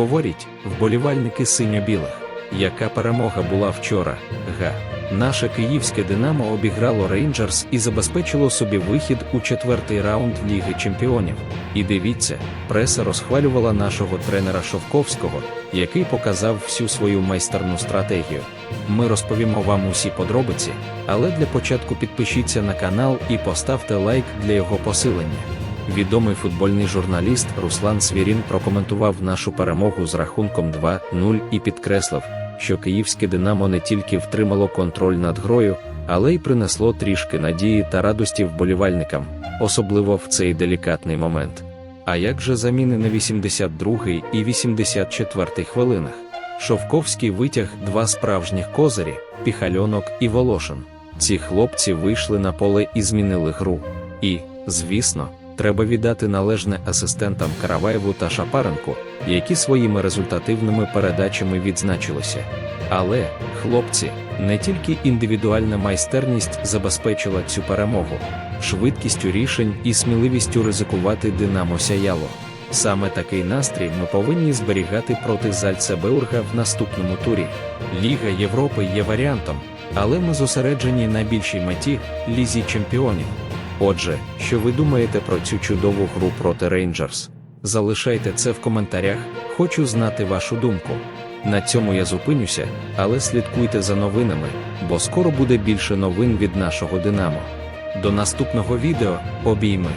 Говорять, вболівальники синьо-білих. Яка перемога була вчора? Га. Наше київське Динамо обіграло Рейнджерс і забезпечило собі вихід у четвертий раунд Ліги Чемпіонів. І дивіться, преса розхвалювала нашого тренера Шовковського, який показав всю свою майстерну стратегію. Ми розповімо вам усі подробиці, але для початку підпишіться на канал і поставте лайк для його посилення. Відомий футбольний журналіст Руслан Свірін прокоментував нашу перемогу з рахунком 2-0 і підкреслив, що київське Динамо не тільки втримало контроль над грою, але й принесло трішки надії та радості вболівальникам, особливо в цей делікатний момент. А як же заміни на 82-й і 84-й хвилинах? Шовковський витяг два справжніх козирі Піхальонок і Волошин. Ці хлопці вийшли на поле і змінили гру. І, звісно, треба віддати належне асистентам Караваєву та Шапаренку, які своїми результативними передачами відзначилися. Але, хлопці, не тільки індивідуальна майстерність забезпечила цю перемогу, швидкістю рішень і сміливістю ризикувати Динамо сяяло. Саме такий настрій ми повинні зберігати проти Зальцебеурга в наступному турі. Ліга Європи є варіантом, але ми зосереджені на більшій меті лізі чемпіонів. Отже, що ви думаєте про цю чудову гру проти Рейнджерс? Залишайте це в коментарях, хочу знати вашу думку. На цьому я зупинюся, але слідкуйте за новинами, бо скоро буде більше новин від нашого Динамо. До наступного відео обійми.